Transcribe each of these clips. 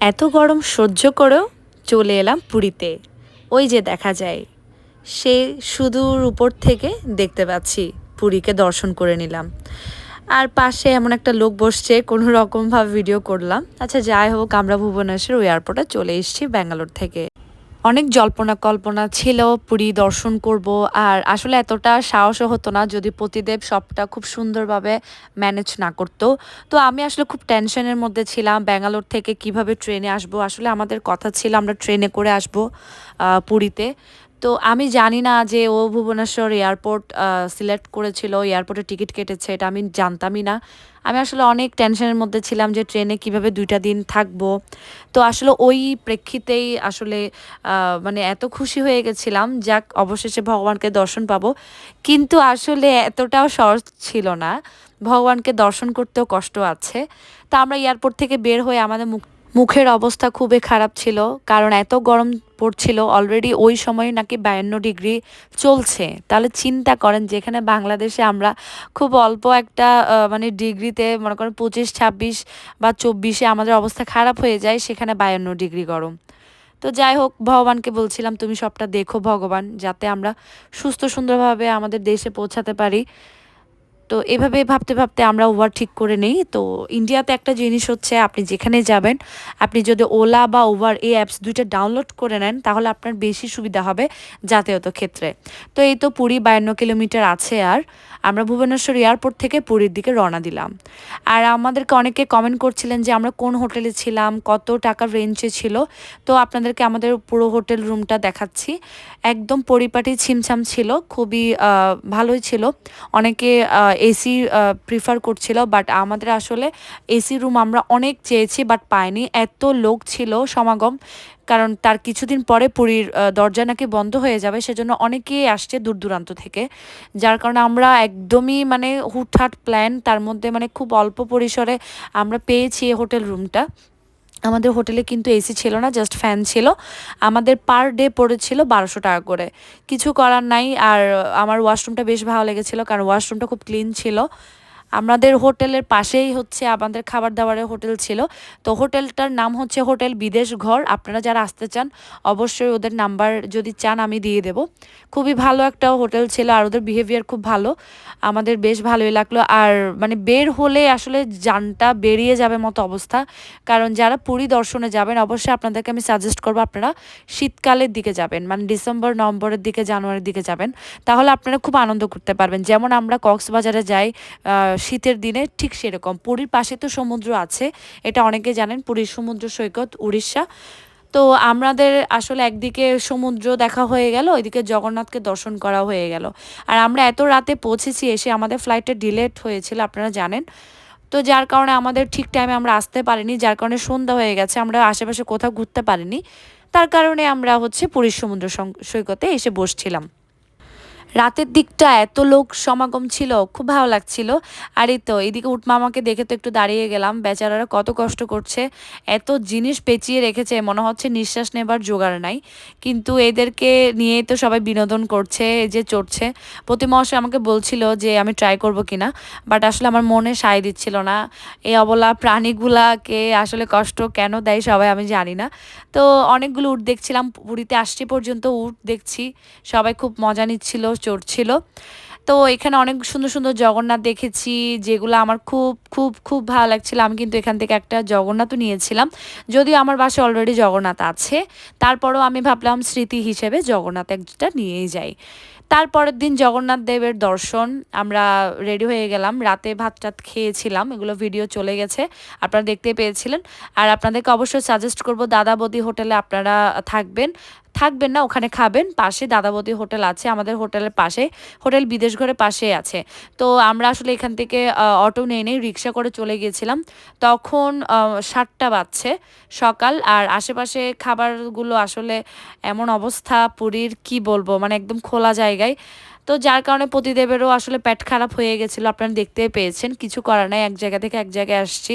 এত গরম সহ্য করেও চলে এলাম পুরীতে। ওই যে দেখা যায়, সে সুদূর উপর থেকে দেখতে পাচ্ছি, পুরীকে দর্শন করে নিলাম। আর পাশে এমন একটা লোক বসছে কোনো রকমভাবে ভিডিও করলাম। আচ্ছা যাই হোক, আমরা ভুবনেশ্বর ওই এয়ারপোর্টে চলে এসেছি, ব্যাঙ্গালোর থেকে। অনেক জল্পনা কল্পনা ছিল, পুরী দর্শন করব। আর আসলে এতটা সাহসও হতো না যদি প্রতিদেব সবটা খুব সুন্দরভাবে ম্যানেজ না করতো। তো আমি আসলে খুব টেনশনের মধ্যে ছিলাম, ব্যাঙ্গালোর থেকে কীভাবে ট্রেনে আসব। আসলে আমাদের কথা ছিল আমরা ট্রেনে করে আসব পুরীতে। তো আমি জানি না যে ও ভুবনেশ্বর এয়ারপোর্ট সিলেক্ট করেছিল, এয়ারপোর্টে টিকিট কেটেছে, এটা আমি জানতামই না। আমি আসলে অনেক টেনশনের মধ্যে ছিলাম যে ট্রেনে কীভাবে দুইটা দিন থাকব। তো আসলে ওই প্রেক্ষিতেই আসলে মানে এত খুশি হয়ে গেছিলাম, যাক, অবশেষে ভগবানকে দর্শন পাবো। কিন্তু আসলে এতটাও সহজ ছিল না। ভগবানকে দর্শন করতেও কষ্ট আছে। তা আমরা এয়ারপোর্ট থেকে বের হয়ে আমাদের মুখ মুখের অবস্থা খুবই খারাপ ছিল, কারণ এত গরম পড়ছিল অলরেডি ওই সময় নাকি বায়ান্ন ডিগ্রি চলছে। তাহলে চিন্তা করেন, যেখানে বাংলাদেশে আমরা খুব অল্প একটা মানে ডিগ্রিতে, মনে করেন পঁচিশ, ছাব্বিশ বা চব্বিশে আমাদের অবস্থা খারাপ হয়ে যায়, সেখানে বায়ান্ন ডিগ্রি গরম। তো যাই হোক, ভগবানকে বলছিলাম, তুমি সবটা দেখো ভগবান, যাতে আমরা সুস্থ সুন্দরভাবে আমাদের দেশে পৌঁছাতে পারি। তো এভাবে ভাবতে ভাবতে আমরা ওভার ঠিক করে নেই। তো ইন্ডিয়াতে একটা জিনিস হচ্ছে, আপনি যেখানে যাবেন, আপনি যদি ওলা বা ওভার এই অ্যাপস দুইটা ডাউনলোড করে নেন, তাহলে আপনার বেশি সুবিধা হবে যাতায়াত ক্ষেত্রে। তো এই তো পুরী বায়ান্ন কিলোমিটার আছে আর, আমরা ভুবনেশ্বর এয়ারপোর্ট থেকে পুরীর দিকে রওনা দিলাম। আর আমাদেরকে অনেকে কমেন্ট করছিলেন যে, আমরা কোন হোটেলে ছিলাম, কত টাকার রেঞ্জে ছিল? তো আপনাদেরকে আমাদের পুরো হোটেল রুমটা দেখাচ্ছি। একদম পরিপাটি ছিমছাম ছিল, খুবই ভালোই ছিল। অনেকে এসি প্রিফার করছিল বাট আমাদের আসলে এসি রুম আমরা অনেক চেয়েছি বাট পাইনি। এত লোক ছিল সমাগম, কারণ তার কিছুদিন পরে পুরীর দরজা নাকি বন্ধ হয়ে যাবে, সেজন্য অনেকেই আসছে দূর দূরান্ত থেকে। যার কারণে আমরা একদমই মানে হুটহাট প্ল্যান তার মধ্যে মানে খুব অল্প পরিসরে আমরা পেয়েছি হোটেল রুমটা আমাদের হোটেলে কিন্তু এসি ছিল না জাস্ট ফ্যান ছিল। আমাদের পার ডে পড়েছিল বারোশো টাকা করে। কিছু করার নাই, আর আমার ওয়াশরুমটা বেশ ভালো লেগেছিলো, কারণ ওয়াশরুমটা খুব ক্লিন ছিল। আমাদের হোটেলের পাশেই হচ্ছে আমাদের খাবার দাবারের হোটেল ছিল। তো হোটেলটার নাম হচ্ছে হোটেল বিদেশ ঘর। আপনারা যারা আসতে চান, অবশ্যই ওদের নাম্বার যদি চান আমি দিয়ে দেব। খুবই ভালো একটা হোটেল ছিল আর ওদের বিহেভিয়ার খুব ভালো। আমাদের বেশ ভালোই লাগল। আর মানে বের হলে আসলে যানটা বেরিয়ে যাবে মতো অবস্থা। কারণ যারা পুরী দর্শনে যাবেন, অবশ্যই আপনাদেরকে আমি সাজেস্ট করব আপনারা শীতকালের দিকে যাবেন। মানে ডিসেম্বর, নভেম্বরের দিকে, জানুয়ারির দিকে যাবেন। তাহলে আপনারা খুব আনন্দ করতে পারবেন। যেমন আমরা কক্সবাজারে যাই শীতের দিনে ঠিক সেরকম। পুরীর পাশে তো সমুদ্র আছে, এটা অনেকে জানেন পুরীর সমুদ্র সৈকত, উড়িষ্যা। তো আমাদের আসলে একদিকে সমুদ্র দেখা হয়ে গেল, ওইদিকে জগন্নাথকে দর্শন করা হয়ে গেল। আর আমরা এত রাতে পৌঁছেছি, এসে আমাদের ফ্লাইটটা ডিলেট হয়েছিল, আপনারা জানেন। তো যার কারণে আমাদের ঠিক টাইমে আমরা আসতে পারিনি, যার কারণে সন্ধ্যা হয়ে গেছে, আমরা আশেপাশে কোথাও ঘুরতে পারিনি। তার কারণে আমরা হচ্ছে পুরীর সমুদ্র সৈকতে এসে বসছিলাম। রাতের দিকটা এত লোক সমাগম ছিল, খুব ভালো লাগছিল। আর এই তো এদিকে উঠমামাকে দেখে তো একটু দাঁড়িয়ে গেলাম। বেচারারা কত কষ্ট করছে, এত জিনিস পেঁচিয়ে রেখেছে, মনে হচ্ছে নিঃশ্বাস নেবার জোগাড় নাই। কিন্তু এদেরকে নিয়েই তো সবাই বিনোদন করছে যে চড়ছে। প্রতি মহাশয় আমাকে বলছিল যে আমি ট্রাই করব কিনা বাট আসলে আমার মনে সায় দিচ্ছিল না। এই অবলা প্রাণীগুলাকে আসলে কষ্ট কেন দেয় সবাই আমি জানি না। তো অনেকগুলো উট দেখছিলাম, পুরীতে আসছি পর্যন্ত উট দেখছি। সবাই খুব মজা নিচ্ছিল চড়ছিল তো এখানে অনেক সুন্দর সুন্দর জগন্নাথ দেখেছি, যেগুলো আমার খুব খুব খুব ভালো লাগছিল। আমি কিন্তু এখান থেকে একটা জগন্নাথও নিয়েছিলাম। যদিও আমার বাসায় অলরেডি জগন্নাথ আছে, তারপরও আমি ভাবলাম স্মৃতি হিসেবে জগন্নাথ একটা নিয়েই যাই। তারপরের দিন জগন্নাথ দেবের দর্শন, আমরা রেডি হয়ে গেলাম। রাতে ভাত টাত খেয়েছিলাম, এগুলো ভিডিও চলে গেছে, আপনারা দেখতে পেয়েছিলেন। আর আপনাদেরকে অবশ্যই সাজেস্ট করব, দাদা বদি হোটেলে আপনারা থাকবেন। থাকবেন না, ওখানে খাবেন। পাশে দাদাবতী হোটেল আছে, আমাদের হোটেলের পাশে। হোটেল বিদেশ ঘরের পাশে আছে। তো আমরা আসলে এখান থেকে অটো নিয়ে নিয়ে রিক্সা করে চলে গিয়েছিলাম। তখন সাতটা বাজছে সকাল, আর আশেপাশে খাবারগুলো আসলে এমন অবস্থা, পুরীর কি বলব মানে একদম খোলা জায়গায়। তো যার কারণে পতিদেবেরও আসলে পেট খারাপ হয়ে গেছিল, আপনারা দেখতে পেয়েছেন। কিছু করার নাই, এক জায়গা থেকে এক জায়গায় আসছি।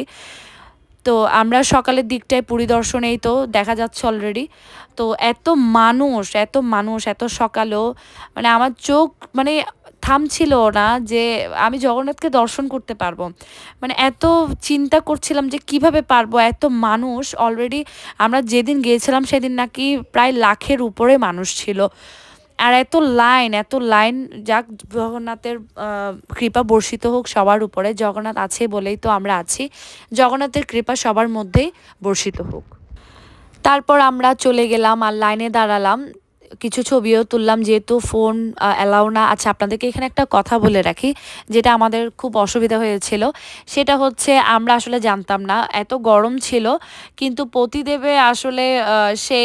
তো আমরা সকালের দিকটায় পরিদর্শনেই তো দেখা যাচ্ছে অলরেডি তো এত মানুষ এত মানুষ, এত সকালেও মানে আমার চোখ মানে থামছিল না যে আমি জগন্নাথকে দর্শন করতে পারব। মানে এত চিন্তা করছিলাম যে কীভাবে পারব, এত মানুষ অলরেডি আমরা যেদিন গিয়েছিলাম সেদিন নাকি প্রায় লাখের উপরে মানুষ ছিল। আর এত লাইন এত লাইন যাক, জগন্নাথের কৃপা বর্ষিত হোক সবার উপরে, জগন্নাথ আছে বলেই তো আমরা আছি। জগন্নাথের কৃপা সবার মধ্যেই বর্ষিত হোক। তারপর আমরা চলে গেলাম আর লাইনে দাঁড়ালাম। কিছু ছবিও তুললাম, যেহেতু ফোন অ্যালাউ না। আচ্ছা আপনাদেরকে এখানে একটা কথা বলে রাখি, যেটা আমাদের খুব অসুবিধা হয়েছিল। সেটা হচ্ছে, আমরা আসলে জানতাম না, এত গরম ছিল, কিন্তু পতিদেবে আসলে সে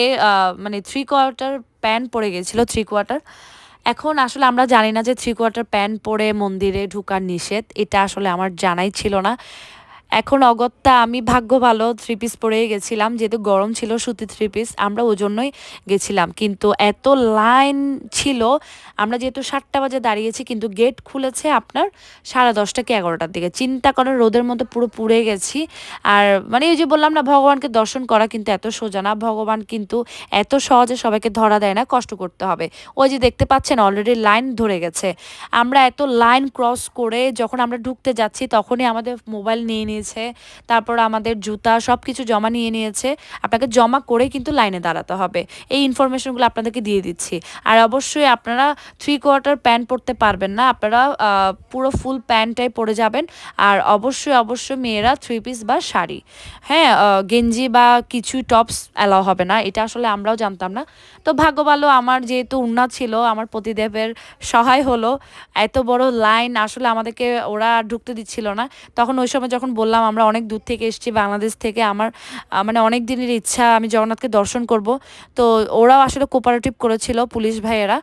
মানে থ্রি কোয়ার্টার প্যান্ট পরে গেছিল থ্রি কোয়ার্টার এখন আসলে আমরা জানি না যে থ্রি কোয়ার্টার প্যান্ট পরে মন্দিরে ঢুকার নিষেধ, এটা আসলে আমার জানাই ছিল না। এখন অগত্যা আমি ভাগ্য ভালো থ্রি পিস পরেই গেছিলাম, যেহেতু গরম ছিল সুতি থ্রি পিস আমরা ওই জন্যই গেছিলাম। কিন্তু এত লাইন ছিল, আমরা যেহেতু সাতটা বাজে দাঁড়িয়েছি, কিন্তু গেট খুলেছে আপনার সাড়ে দশটা কি এগারোটার দিকে। চিন্তা করেন, রোদের মধ্যে পুরো পুড়ে গেছি। আর মানে ওই যে বললাম না, ভগবানকে দর্শন করা কিন্তু এত সোজা না। ভগবান কিন্তু এত সহজে সবাইকে ধরা দেয় না, কষ্ট করতে হবে। ওই যে দেখতে পাচ্ছেন অলরেডি লাইন ধরে গেছে। আমরা এত লাইন ক্রস করে যখন আমরা ঢুকতে যাচ্ছি, তখনই আমাদের মোবাইল নিয়ে নিয়ে নিয়েছে, তারপর আমাদের জুতা সব কিছু জমা নিয়ে নিয়েছে। আপনাকে জমা করে কিন্তু লাইনে দাঁড়াতে হবে। এই ইনফরমেশনগুলো আপনাদেরকে দিয়ে দিচ্ছি। আর অবশ্যই আপনারা থ্রি কোয়ার্টার প্যান্ট পরতে পারবেন না। আপনারা পুরো ফুল প্যান্টটাই পরে যাবেন। আর অবশ্যই অবশ্যই মেয়েরা থ্রি পিস বা শাড়ি। হ্যাঁ গেঞ্জি বা কিছু টপস অ্যালাও হবে না। এটা আসলে আমরাও জানতাম না। তো ভাগ্য ভালো আমার যেহেতু উন্নাত ছিল, আমার পতিদেবের সহায় হলো। এত বড় লাইন আসলে আমাদেরকে ওরা ঢুকতে দিচ্ছিল না। তখন ওই সময় যখন বললাম, আমরা অনেক দূর থেকে এসেছি, বাংলাদেশ থেকে আমার মানে অনেক দিনের ইচ্ছা আমি জগন্নাথকে দর্শন করব। তো ওরাও আসলে কোপারেটিভ করেছিল, পুলিশ ভাইয়েরা।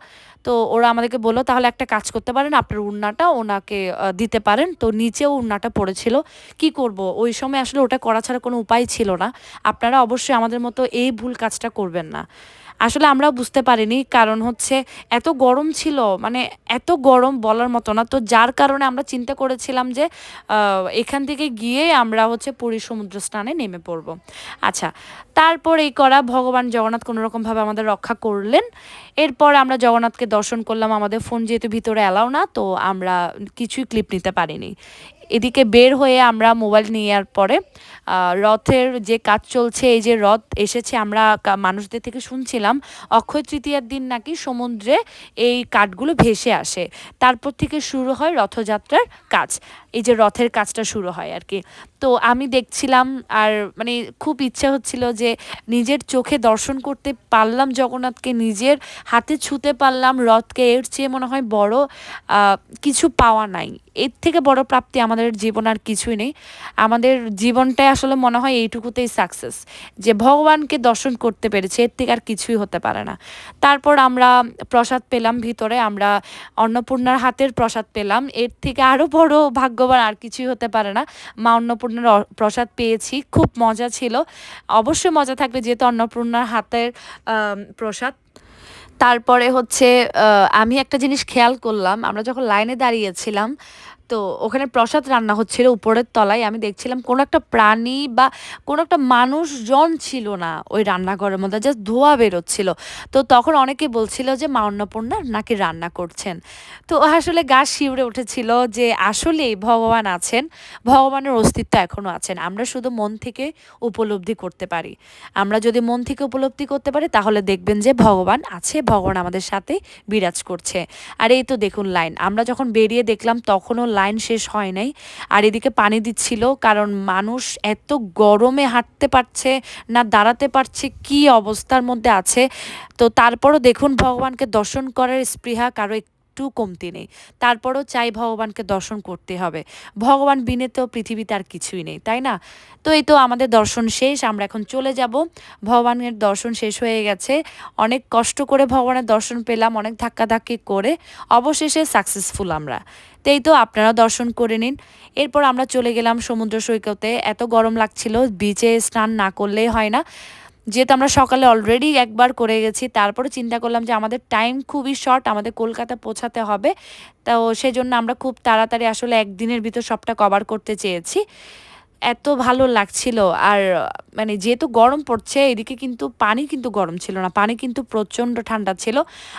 তো ওরা আমাদেরকে বলল, তাহলে একটা কাজ করতে পারেন, আপনার উন্নাটা ওনাকে দিতে পারেন। তো নিচেও উন্নাটা পড়েছিল। কি করব? ওই সময় আসলে ওটা করা ছাড়া কোনো উপায় ছিল না। আপনারা অবশ্যই আমাদের মতো এই ভুল কাজটা করবেন না। আসলে আমরাও বুঝতে পারিনি। কারণ হচ্ছে এত গরম ছিল মানে এত গরম বলার মতো না। তো যার কারণে আমরা চিন্তা করেছিলাম যে এখান থেকে গিয়ে আমরা হচ্ছে পুরী সমুদ্র স্নানে নেমে পড়ব। আচ্ছা তারপর এই করা ভগবান জগন্নাথ কোনো রকমভাবে আমাদের রক্ষা করলেন। এরপর আমরা জগন্নাথকে দর্শন করলাম। আমাদের ফোন যেহেতু ভিতরে অ্যালাও না, তো আমরা কিছুই ক্লিপ নিতে পারিনি। এদিকে বের হয়ে আমরা মোবাইল নেওয়ার পরে রথের যে কাজ চলছে, এই যে রথ এসেছে, আমরা মানুষদের থেকে শুনছিলাম, অক্ষয় তৃতীয়ার দিন নাকি সমুদ্রে এই কাঠগুলো ভেসে আসে। তারপর থেকে শুরু হয় রথযাত্রার কাজ। এই যে রথের কাজটা শুরু হয় আর কি। তো আমি দেখছিলাম আর মানে খুব ইচ্ছা হচ্ছিল যে নিজের চোখে দর্শন করতে পারলাম জগন্নাথকে, নিজের হাতে ছুতে পারলাম রথকে। এর চেয়ে মনে হয় বড় কিছু পাওয়া নাই। এর থেকে বড় প্রাপ্তি আমাদের জীবন আর কিছুই নেই। আমাদের জীবনটাই আসলে মনে হয় এইটুকুতেই সাকসেস যে ভগবানকে দর্শন করতে পেরেছে, এর থেকে আর কিছুই হতে পারে না। তারপর আমরা প্রসাদ পেলাম ভিতরে, আমরা অন্নপূর্ণার হাতের প্রসাদ পেলাম। এর থেকে আরও বড় ভাগ্যবান আর কিছুই হতে পারে না। মা অন্নপূর্ণার প্রসাদ পেয়েছি। খুব মজা ছিল। অবশ্যই মজা থাকবে যেহেতু অন্নপূর্ণার হাতের প্রসাদ। তারপরে হচ্ছে আমি একটা জিনিস খেয়াল করলাম, আমরা যখন লাইনে দাঁড়িয়েছিলাম তো ওখানে প্রসাদ রান্না হচ্ছিল উপরের তলায়। আমি দেখছিলাম কোনো একটা প্রাণী বা কোনো একটা মানুষজন ছিল না ওই রান্নাঘরের মধ্যে জাস্ট ধোয়া বেরোচ্ছিল। তো তখন অনেকে বলছিল যে, মা অন্নপূর্ণা নাকি রান্না করছেন? তো আসলে গা শিউরে উঠেছিল যে আসলেই ভগবান আছেন, ভগবানের অস্তিত্ব এখনও আছেন। আমরা শুধু মন থেকে উপলব্ধি করতে পারি। আমরা যদি মন থেকে উপলব্ধি করতে পারি, তাহলে দেখবেন যে, ভগবান আছে, ভগবান আমাদের সাথে বিরাজ করছে। আর এই তো দেখুন লাইন, আমরা যখন বেরিয়ে দেখলাম, তখনও লাইন শেষ হয় নাই। আর এদিকে পানি দিচ্ছিল কারণ মানুষ এত গরমে হাঁটতে পারছে না, দাঁড়াতে পারছে, কি অবস্থার মধ্যে আছে। তো তারপরও দেখুন ভগবানকে দর্শন করার স্পৃহা কারও একটু কমতি নেই। তারপরও চাই ভগবানকে দর্শন করতে হবে। ভগবান বিনে তো পৃথিবীতে আর কিছুই নেই, তাই না? তো এই তো আমাদের দর্শন শেষ, আমরা এখন চলে যাব। ভগবানের দর্শন শেষ হয়ে গেছে। অনেক কষ্ট করে ভগবানের দর্শন পেলাম, অনেক ধাক্কাধাক্কি করে। অবশেষে সাকসেসফুল আমরা। তো এই তো আপনারা দর্শন করে নিন। এরপর আমরা চলে গেলাম সমুদ্র সৈকতে। এত গরম লাগছিল বিচে স্নান না করলেই হয় না। যেহেতু আমরা সকালে অলরেডি একবার করে গেছি তারপরে চিন্তা করলাম যে আমাদের টাইম খুবই শর্ট আমাদের কলকাতা পৌঁছাতে হবে। তো সেজন্য আমরা খুব তাড়াতাড়ি আসলে একদিনের ভিতর সবটা কভার করতে চেয়েছি। এত ভালো লাগছিল। আর মানে যেহেতু গরম পড়ছে, এদিকে কিন্তু পানি কিন্তু গরম ছিল না। পানি কিন্তু প্রচণ্ড ঠান্ডা ছিল।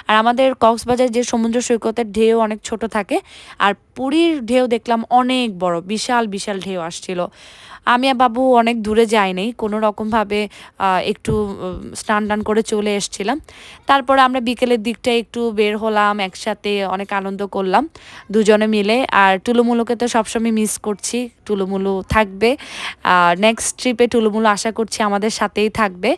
আর আমাদের কক্সবাজার যে সমুদ্র সৈকতের ঢেউ অনেক ছোট থাকে, আর পুরীর ঢেউ দেখলাম অনেক বড়, বিশাল বিশাল ঢেউ আসছিল। আমি আর বাবু অনেক দূরে যাইনি, কোনো রকমভাবে একটু স্নান টান করে চলে এসছিলাম। তারপরে আমরা বিকেলের দিকটা একটু বের হলাম, একসাথে অনেক আনন্দ করলাম, দুজনে মিলে। আর টুলুমুলুকে তো সবসময় মিস করছি, টুলুমুলু থাকবে। আর নেক্সট ট্রিপে টুলুমুলু আশা করছি আমাদের সাথেই থাকবে।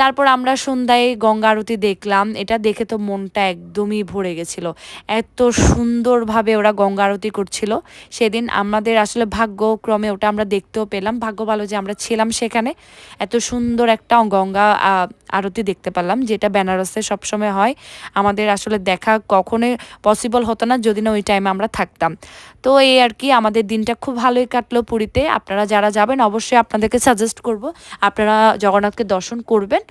তারপর আমরা সন্ধ্যায় গঙ্গা আরতি দেখলাম। এটা দেখে তো মনটা একদমই ভরে গেছিল। এত সুন্দরভাবে ওরা গঙ্গা আরতি করছিল। সেদিন আমাদের আসলে ভাগ্যক্রমে ওটা আমরা দেখতেও পেলাম। ভাগ্য ভালো যে আমরা ছিলাম সেখানে। এত সুন্দর একটা গঙ্গা আরতি দেখতে পেলাম যেটা বেনারসে সবসময় হয়। আমাদের আসলে দেখা কখনোই পসিবল হতো না যদি না ওই টাইমে আমরা থাকতাম। তো এই আর কি, আমাদের দিনটা খুব ভালোই কাটলো পুরীতে। আপনারা যারা যাবেন, অবশ্যই আপনাদেরকে সাজেস্ট করব। আপনারা জগন্নাথকে দর্শন করবেন।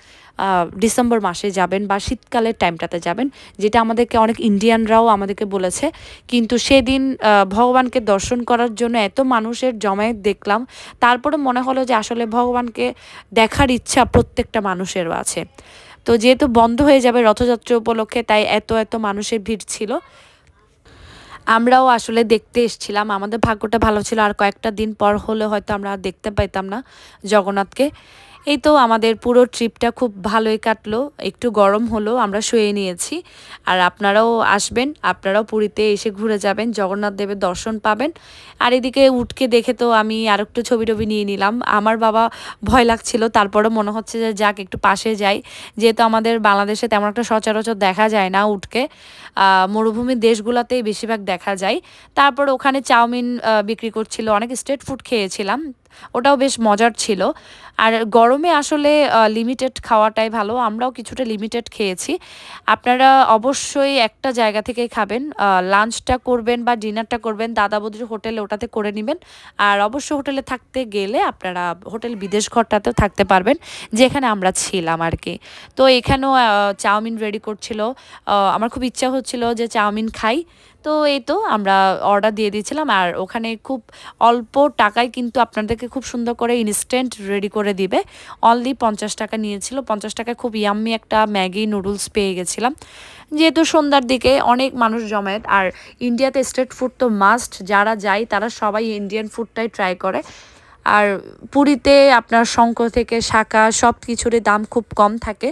ডিসেম্বর মাসে যাবেন বা শীতকালের টাইমটাতে যাবেন, যেটা আমাদেরকে অনেক ইন্ডিয়ানরাও আমাদেরকে বলেছে। কিন্তু সেদিন ভগবানকে দর্শন করার জন্য এত মানুষের জমায়েত দেখলাম, তারপরে মনে হলো যে আসলে ভগবানকে দেখার ইচ্ছা প্রত্যেকটা মানুষেরও আছে। তো যেহেতু বন্ধ হয়ে যাবে রথযাত্রা উপলক্ষে, তাই এত এত মানুষের ভিড় ছিল। আমরাও আসলে দেখতে এসছিলাম, আমাদের ভাগ্যটা ভালো ছিল, আর কয়েকটা দিন পর হলে হয়তো আমরা দেখতে পাইতাম না জগন্নাথকে। এই তো আমাদের পুরো ট্রিপটা খুব ভালোই কাটলো। একটু গরম হলো, আমরা শুয়ে নিয়েছি। আর আপনারাও আসবেন, আপনারাও পুরীতে এসে ঘুরে যাবেন, জগন্নাথ দেবের দর্শন পাবেন। আর এদিকে উঠকে দেখে তো আমি আর একটু ছবি টবি নিয়ে নিলাম। আমার বাবা ভয় লাগছিল তারপরে মনে হচ্ছে যে যাক, একটু পাশে যাই। যেহেতু আমাদের বাংলাদেশে তেমন একটা সচরাচর দেখা যায় না উঠকে মরুভূমির দেশগুলোতেই বেশিরভাগ দেখা যায়। তারপর ওখানে চাউমিন বিক্রি করছিল, অনেক স্ট্রিট ফুড খেয়েছিলাম। ওটাও বেশ মজার ছিল। আর গরমে আসলে লিমিটেড খাওয়াটাই ভালো। আমরাও কিছুটা লিমিটেড খেয়েছি। আপনারা অবশ্যই একটা জায়গা থেকে খাবেন। লাঞ্চটা করবেন বা ডিনারটা করবেন দাদা বৌদির হোটেলে ওটাতে করে নেবেন। আর অবশ্য হোটেলে থাকতে গেলে আপনারা হোটেল বিদেশ ঘরটাতেও থাকতে পারবেন, যেখানে আমরা ছিলাম আর কি। তো এখানেও চাউমিন রেডি করছিল। আমার খুব ইচ্ছা হচ্ছিল যে চাউমিন খাই। তো এই তো আমরা অর্ডার দিয়ে দিয়েছিলাম। আর ওখানে খুব অল্প টাকায় কিন্তু আপনাদেরকে খুব সুন্দর করে ইনস্ট্যান্ট রেডি করে দিবে। অনলি পঞ্চাশ টাকা নিয়েছিল। পঞ্চাশ টাকায় খুব ইয়াম্মি একটা ম্যাগি নুডলস পেয়ে গেছিলাম। যেহেতু সন্ধ্যার দিকে অনেক মানুষ জমায়েত, আর ইন্ডিয়াতে স্ট্রিট ফুড তো মাস্ট যারা যায় তারা সবাই ইন্ডিয়ান ফুডটাই ট্রাই করে। আর পুরীতে আপনার শঙ্খ থেকে শাখা সব কিছুরই দাম খুব কম থাকে।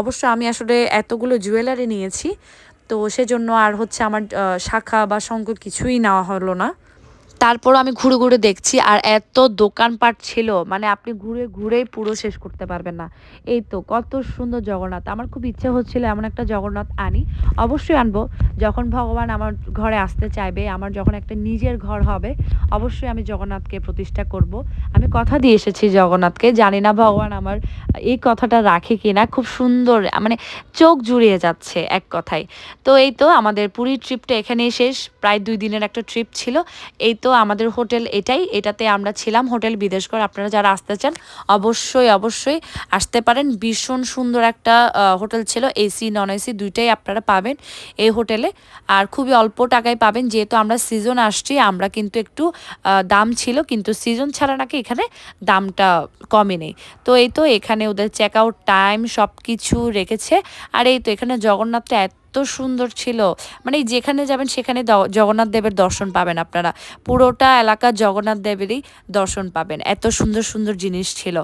অবশ্য আমি আসলে এতগুলো জুয়েলারি নিয়েছি, তো সেজন্য আর হচ্ছে আমার শাখা বা শঙ্খ কিছুই নেওয়া হলো না। তারপর আমি ঘুরে ঘুরে দেখছি আর এত দোকানপাট ছিল মানে আপনি ঘুরে ঘুরেই পুরো শেষ করতে পারবেন না। এই তো কত সুন্দর জগন্নাথ। আমার খুব ইচ্ছে হচ্ছিল এমন একটা জগন্নাথ আনি। অবশ্যই আনব। যখন ভগবান আমার ঘরে আসতে চাইবে, আমার যখন একটা নিজের ঘর হবে, অবশ্যই আমি জগন্নাথকে প্রতিষ্ঠা করব। আমি কথা দিয়ে এসেছি জগন্নাথকে। জানি না ভগবান আমার এই কথাটা রাখে কিনা। খুব সুন্দর মানে চোখ জুড়িয়ে যাচ্ছে এক কথায়। তো এই তো আমাদের পুরীর ট্রিপটা এখানেই শেষ। প্রায় দুই দিনের একটা ট্রিপ ছিল। এই তো আমাদের হোটেল এটাই, এটাতে আমরা ছিলাম হোটেল বিদেশগড় আপনারা যারা আসতে চান, অবশ্যই অবশ্যই আসতে পারেন। ভীষণ সুন্দর একটা হোটেল ছিল এসি নন এসি দুইটাই আপনারা পাবেন এই হোটেলে। আর খুবই অল্প টাকায় পাবেন, যেহেতু আমরা সিজন আসছি, আমরা কিন্তু একটু দাম ছিল, কিন্তু সিজন ছাড়া নাকি এখানে দামটা কমে নেই। তো এই তো এখানে ওদের চেক আউট টাইম সব কিছু রেখেছে। আর এই তো এখানে জগন্নাথটা এত এত সুন্দর ছিল। মানে যেখানে যাবেন সেখানে জগন্নাথ দেবের দর্শন পাবেন আপনারা। পুরোটা এলাকা জগন্নাথ দেবেরই দর্শন পাবেন। এত সুন্দর সুন্দর জিনিস ছিল।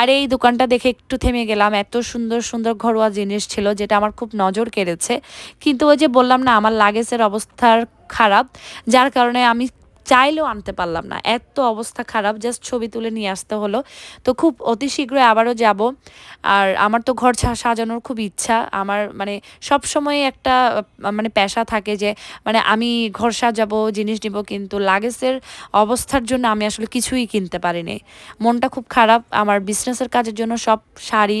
আর এই দোকানটা দেখে একটু থেমে গেলাম। এত সুন্দর সুন্দর ঘরোয়া জিনিস ছিল, যেটা আমার খুব নজর কেড়েছে। কিন্তু ওই যে বললাম না, আমার লাগেজের অবস্থার খারাপ। যার কারণে আমি চাইলেও আনতে পারলাম না। এত অবস্থা খারাপ জাস্ট ছবি তুলে নিয়ে আসতে হলো। তো খুব অতি শীঘ্রই আবারও যাব। আর আমার তো ঘর সাজানোর খুব ইচ্ছা। আমার মানে সব সময় একটা মানে পেশা থাকে যে মানে আমি ঘর সাজাবো, জিনিস নিব, কিন্তু লাগেজের অবস্থার জন্য আমি আসলে কিছুই কিনতে পারিনি। মনটা খুব খারাপ। আমার বিজনেসের কাজের জন্য সব শাড়ি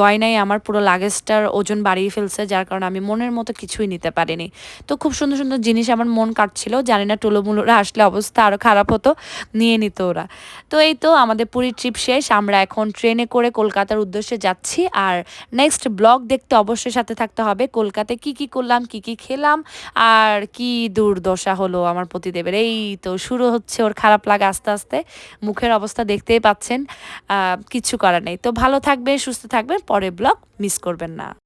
গয়নাই আমার পুরো লাগেজটার ওজন বাড়িয়ে ফেলছে, যার কারণে আমি মনের মতো কিছুই নিতে পারিনি। তো খুব সুন্দর সুন্দর জিনিস আমার মন কাটছিল। জানি না টুলোমুলোরা আসলে অবস্থা আরও খারাপ হতো, নিয়ে নিত ওরা। তো এই তো আমাদের পুরী ট্রিপ শেষ, আমরা এখন ট্রেনে করে কলকাতার উদ্দেশ্যে যাচ্ছি। আর নেক্সট ব্লগ দেখতে অবশ্যই সাথে থাকতে হবে। কলকাতায় কি কি করলাম, কি কি খেলাম, আর কি দুর্দশা হলো আমার প্রতিদেবের এই তো শুরু হচ্ছে ওর খারাপ লাগা আস্তে আস্তে। মুখের অবস্থা দেখতেই পাচ্ছেন কিচ্ছু করার নেই। তো ভালো থাকবে সুস্থ থাকবেন পরে ব্লগ মিস করবেন না।